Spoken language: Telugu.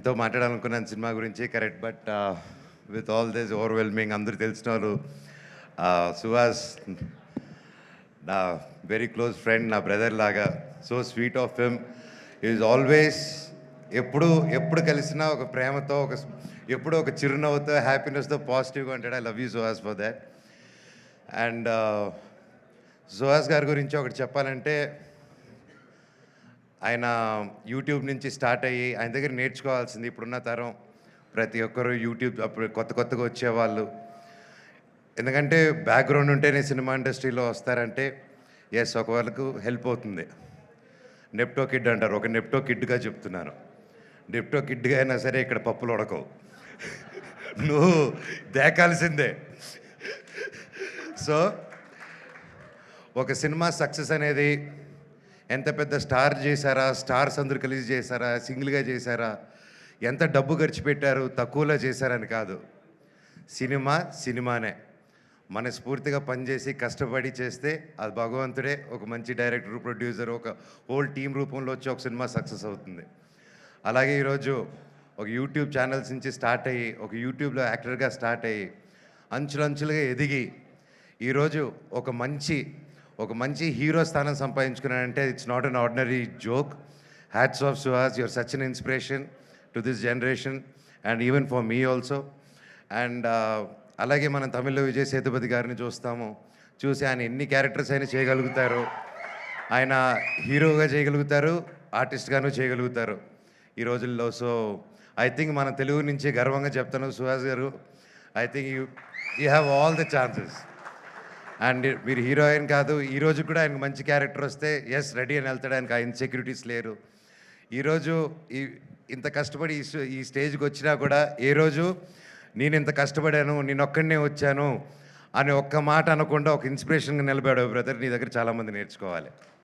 ఎంతో మాట్లాడాలనుకున్నాను సినిమా గురించి correct but with all this overwhelming అందరూ తెలిసిన వాళ్ళు సుహాస్ నా వెరీ క్లోజ్ ఫ్రెండ్ నా బ్రదర్ లాగా so sweet of him. Is always ఎప్పుడు ఎప్పుడు కలిసినా ఒక ప్రేమతో ఒక ఎప్పుడు ఒక చిరునవ్వుతో హ్యాపీనెస్తో పాజిటివ్గా ఉంటాడు. I love you Suhas for that and Suhas గారి గురించి ఒకటి చెప్పాలంటే ఆయన యూట్యూబ్ నుంచి స్టార్ట్ అయ్యి ఆయన దగ్గర నేర్చుకోవాల్సింది ఇప్పుడున్న తరం. ప్రతి ఒక్కరు యూట్యూబ్ అప్పుడు కొత్త కొత్తగా వచ్చేవాళ్ళు. ఎందుకంటే బ్యాక్గ్రౌండ్ ఉంటేనే సినిమా ఇండస్ట్రీలో వస్తారంటే ఎస్ ఒక వాళ్ళకు హెల్ప్ అవుతుంది. నెప్టో కిడ్ అంటారు. ఒక నెప్టో కిడ్గా చెప్తున్నాను. నెప్టో కిడ్గా అయినా సరే ఇక్కడ పప్పులు ఉడకవు. నువ్వు దేకాల్సిందే. సో ఒక సినిమా సక్సెస్ అనేది ఎంత పెద్ద స్టార్ చేశారా? స్టార్స్ అందరు కలిసి చేశారా? సింగిల్గా చేశారా? ఎంత డబ్బు ఖర్చు పెట్టారు? తక్కువలో చేశారని కాదు. సినిమా సినిమానే. మనస్ఫూర్తిగా పనిచేసి కష్టపడి చేస్తే అది భగవంతుడే ఒక మంచి డైరెక్టర్ ప్రొడ్యూసర్ ఒక హోల్ టీం రూపంలో వచ్చి ఒక సినిమా సక్సెస్ అవుతుంది. అలాగే ఈరోజు ఒక యూట్యూబ్ ఛానల్స్ నుంచి స్టార్ట్ అయ్యి ఒక యూట్యూబ్లో యాక్టర్గా స్టార్ట్ అయ్యి అంచులంచులుగా ఎదిగి ఈరోజు ఒక మంచి ఒక మంచి హీరో స్థానం సంపాదించుకున్నాడంటే it's not an ordinary joke hats off Suhas your such an inspiration to this generation and even for me also and అలాగే మనం తమిళ్ళో విజయ్ సేతుపతి గారిని చూస్తాము. చూసి ఆయన ఎన్ని క్యారెక్టర్స్ అయినా చేయగలుగుతారు. ఆయన హీరోగా చేయగలుగుతారు ఆర్టిస్ట్గాను చేయగలుగుతారు. ఈ రోజుల్లో సో ఐ థింక్ మన తెలుగు నుంచి గర్వంగా చెప్తాను సుహాస్ గారు. I think you you have all the chances and మీరు హీరోయిన్ కాదు. ఈ రోజు కూడా ఆయనకు మంచి క్యారెక్టర్ వస్తే ఎస్ రెడీ అని వెళ్తాడు ఆయనకు ఆ ఇన్సెక్యూరిటీస్ లేరు ఈరోజు ఈ ఇంత కష్టపడి ఈ ఈ స్టేజ్కి వచ్చినా కూడా ఏ రోజు నేను ఇంత కష్టపడాను నేను ఒక్కడనే వచ్చాను అని ఒక్క మాట అనకుండా ఒక ఇన్స్పిరేషన్గా నిలబడావు బ్రదర్. నీ దగ్గర చాలామంది నేర్చుకోవాలి.